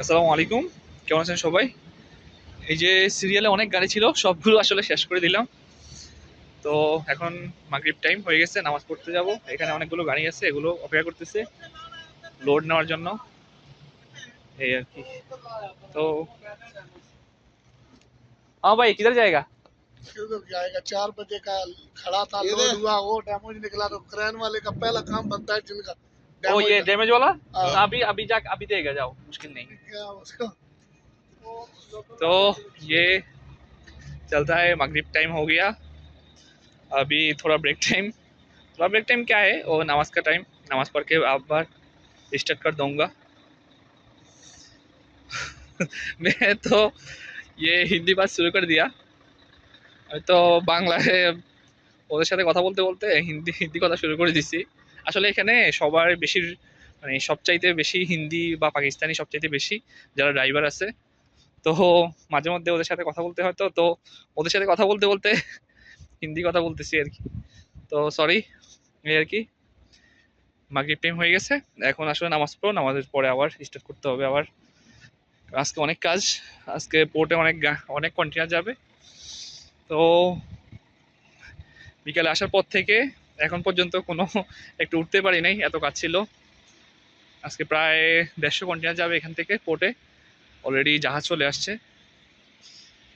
আসসালামু আলাইকুম কেমন আছেন সবাই এই যে সিরিয়ালে অনেক গাড়ি ছিল সবগুলো আসলে শেষ করে দিলাম তো এখন মাগরিব টাইম হয়ে গেছে নামাজ পড়তে যাব এখানে অনেকগুলো গাড়ি আছে এগুলো অপেক্ষা করতেছে লোড নেওয়ার জন্য এই আর কি তো हाँ भाई किधर जाएगा किधर जाएगा चार बजे का खड़ा था लोड हुआ वो डैमेज निकला तो क्रेन वाले का पहला काम बनता है जिनका ओ ये damage डैमेज वाला हाँ। अभी अभी जा अभी देगा जाओ मुश्किल नहीं क्या उसको तो ये चलता है मगरिब टाइम हो गया अभी थोड़ा ब्रेक टाइम थोड़ा ब्रेक टाइम क्या है वो नमाज का टाइम नमाज पढ़ के आप बार स्टार्ट कर दूंगा मैं तो ये हिंदी बात शुरू कर दिया আমি তো বাংলায় ওদের সাথে কথা বলতে বলতে হিন্দি হিন্দি কথা শুরু করে দিচ্ছি আসলে এখানে সবার বেশি মানে সবচাইতে বেশি হিন্দি বা পাকিস্তানি সবচাইতে বেশি যারা ড্রাইভার আছে। তো মাঝে মধ্যে ওদের সাথে কথা বলতে হয় তো ওদের সাথে কথা বলতে বলতে হিন্দি কথা বলতেছি আর কি। তো সরি এই আর কি। মাগরিব টাইম হয়ে গেছে, এখন আসলে নামাজ পড়ো, নামাজের পরে আবার স্টার্ট করতে হবে আবার। আজকে অনেক কাজ, আজকে পোর্টে অনেক অনেক কন্টেনার যাবে। তো বিকালে আসার পর থেকে এখন পর্যন্ত কোনো একটু উঠতে পারি নাই, এত কাজ ছিল। আজকে প্রায় দেড়শো কন্টেনার যাবে এখান থেকে পোর্টে অলরেডি জাহাজ চলে আসছে।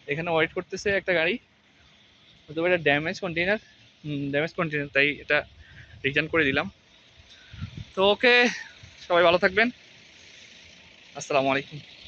এখানে ওয়েট করতেছে একটা গাড়ি। হয়তো এটা ড্যামেজ কন্টেনার ড্যামেজ কন্টেনার তাই এটা রিটার্ন করে দিলাম। তো ওকে সবাই ভালো থাকবেন। আসসালামু আলাইকুম।